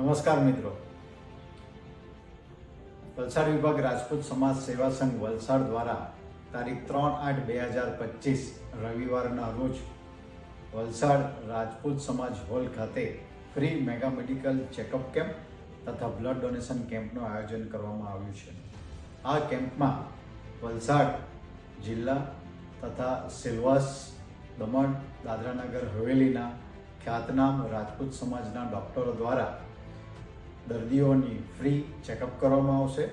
નમસ્કાર મિત્રો. વલસાડ વિભાગ રાજપૂત સમાજ સેવા સંઘ વલસાડ દ્વારા તારીખ ત્રણ આઠ બે હજાર પચીસ રવિવારના રોજ વલસાડ રાજપૂત સમાજ હોલ ખાતે free mega medical checkup camp તથા બ્લડ ડોનેશન કેમ્પનું આયોજન કરવામાં આવ્યું છે. આ કેમ્પમાં વલસાડ જિલ્લા તથા સિલવાસ, દમણ, દાદરાનગર હવેલીના ખ્યાતનામ રાજપૂત સમાજના ડૉક્ટરો દ્વારા દર્દીઓની ફ્રી ચેકઅપ કરવામાં આવશે.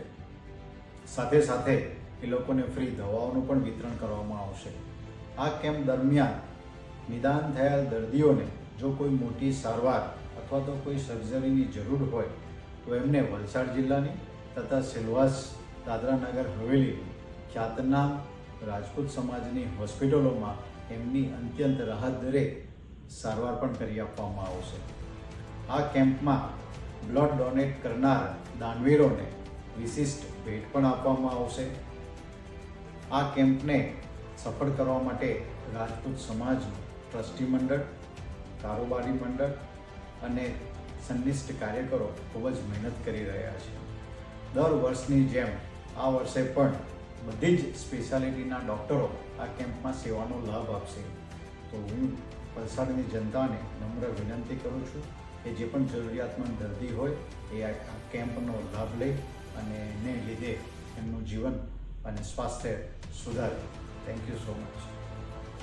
સાથે સાથે એ લોકોને ફ્રી દવાઓનું પણ વિતરણ કરવામાં આવશે. આ કેમ્પ દરમિયાન નિદાન થયેલ દર્દીઓને જો કોઈ મોટી સારવાર અથવા તો કોઈ સર્જરીની જરૂર હોય, તો એમને વલસાડ જિલ્લાની તથા સિલવાસ દાદરાનગર હવેલીની ખ્યાતનામ રાજપૂત સમાજની હોસ્પિટલોમાં એમની અત્યંત રાહત દરે સારવાર પણ કરી આપવામાં આવશે. આ કેમ્પમાં બ્લડ ડોનેટ કરનાર દાનવીરોને વિશિષ્ટ ભેટ પણ આપવામાં આવશે. આ કેમ્પને સફળ કરવા માટે રાજપૂત સમાજ, ટ્રસ્ટી મંડળ, કારોબારી મંડળ અને સંનિષ્ઠ કાર્યકરો ખૂબ જ મહેનત કરી રહ્યા છે. દર વર્ષની જેમ આ વર્ષે પણ બધી જ સ્પેશિયાલિટીના ડૉક્ટરો આ કેમ્પમાં સેવાનો લાભ આપશે. તો હું વલસાડની જનતાને નમ્ર વિનંતી કરું છું. કે જે પણ જરૂરિયાતમંદ દર્દી હોય, એ આ કેમ્પનો લાભ લે અને એને લીધે એમનું જીવન અને સ્વાસ્થ્ય સુધારે. Thank you so much